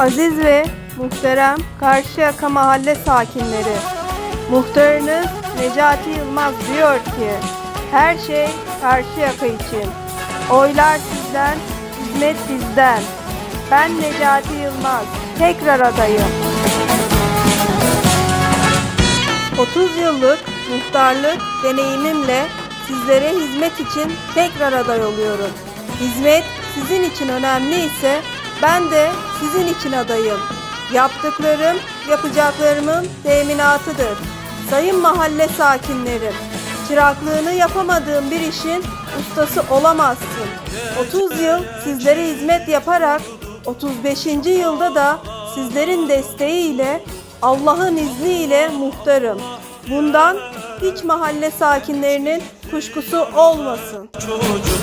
Aziz ve muhterem Karşıyaka mahalle sakinleri. Muhtarınız Necati Yılmaz diyor ki her şey Karşıyaka için. Oylar sizden, hizmet bizden. Ben Necati Yılmaz, tekrar adayım. 30 yıllık muhtarlık deneyimimle sizlere hizmet için tekrar aday oluyorum. Hizmet sizin için önemli ise ben de sizin için adayım. Yaptıklarım yapacaklarımın teminatıdır. Sayın mahalle sakinlerim, çıraklığını yapamadığım bir işin ustası olamazsın. 30 yıl sizlere hizmet yaparak 35. yılda da sizlerin desteğiyle Allah'ın izniyle muhtarım. Bundan hiç mahalle sakinlerinin kuşkusu olmasın. çocuk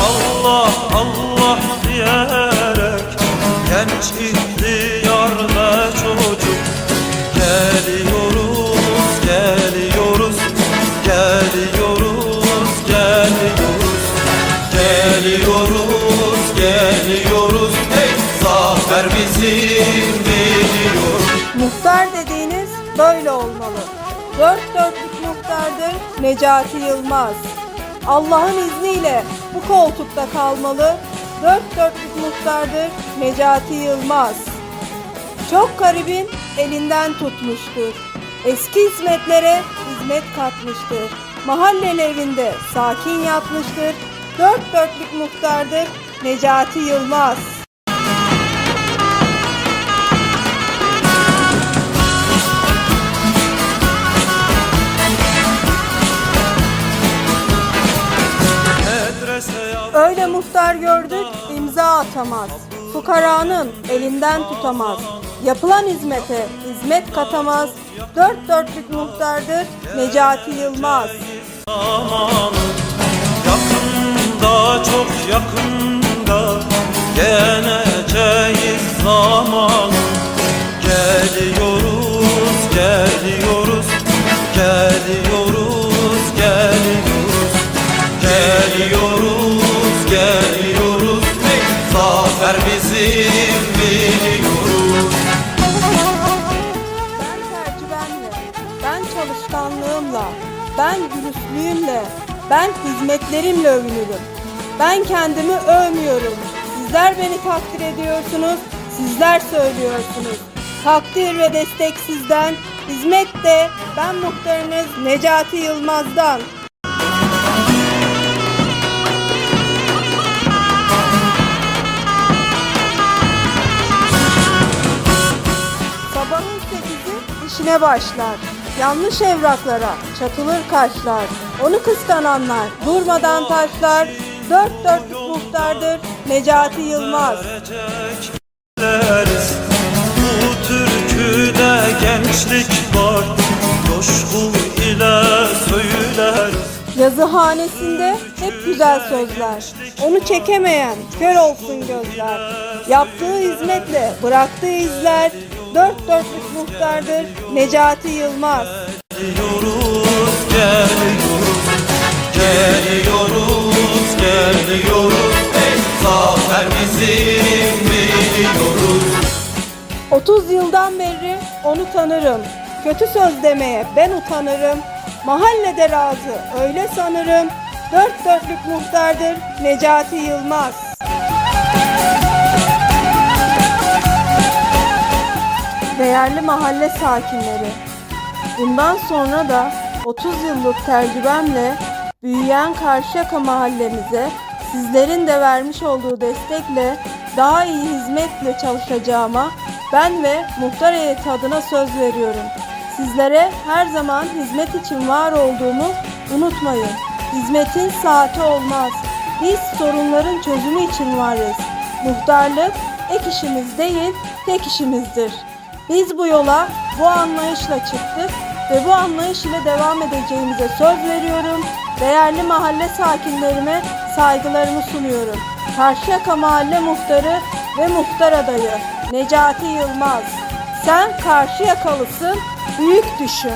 Allah Allah diyerek Genç ihtiyar ve çocuk Geliyoruz, geliyoruz Geliyoruz, geliyoruz Geliyoruz, geliyoruz Hey zafer bizim biliyoruz Muhtar dediğiniz böyle olmalı. Dört dörtlük muhtardır Necati Yılmaz. Allah'ın izniyle bu koltukta kalmalı. Dört dörtlük muhtardır Necati Yılmaz. Çok garibin elinden tutmuştur. Eski hizmetlere hizmet katmıştır. Mahallelerinde sakin yatmıştır. Dört dörtlük muhtardır Necati Yılmaz. Öyle muhtar gördük imza atamaz. Fukaranın elinden tutamaz. Yapılan hizmete hizmet katamaz. Dört dörtlük muhtardır Necati Yılmaz. Yakında çok yakında Geleceğiz zamanı Geliyoruz, geliyoruz Geliyoruz, geliyoruz Geliyoruz, çalışkanlığımla, ben dürüstlüğümle, ben hizmetlerimle övünürüm. Ben kendimi övmüyorum. Sizler beni takdir ediyorsunuz, sizler söylüyorsunuz. Takdir ve destek sizden, hizmet de ben muhtarınız Necati Yılmaz'dan. Sabahın sekizi işine başlar. Yanlış evraklara çatılır kaşlar. Onu kıskananlar durmadan taşlar. Dört dörtlük muhtardır Necati Yılmaz. Bu türküde gençlik var Coşku ile söyleriz Yazıhanesinde hep güzel sözler. Onu çekemeyen kör olsun gözler. Yaptığı hizmetle bıraktığı izler. Dört dörtlük muhtardır Necati Yılmaz. Geliyoruz, geliyoruz Geliyoruz, geliyoruz Ey zafer bizim biliyoruz 30 yıldan beri onu tanırım. Kötü söz demeye ben utanırım. Mahallede razı öyle sanırım. Dört dörtlük muhtardır Necati Yılmaz. Değerli mahalle sakinleri, bundan sonra da 30 yıllık tecrübemle büyüyen Karşıyaka mahallemize sizlerin de vermiş olduğu destekle daha iyi hizmetle çalışacağıma ben ve muhtar heyeti adına söz veriyorum. Sizlere her zaman hizmet için var olduğumu unutmayın. Hizmetin saati olmaz. Biz sorunların çözümü için varız. Muhtarlık ek işimiz değil, tek işimizdir. Biz bu yola bu anlayışla çıktık ve bu anlayış ile devam edeceğimize söz veriyorum. Değerli mahalle sakinlerime saygılarımı sunuyorum. Karşıyaka Mahalle Muhtarı ve Muhtar Adayı Necati Yılmaz. Sen Karşıyakalısın, büyük düşün.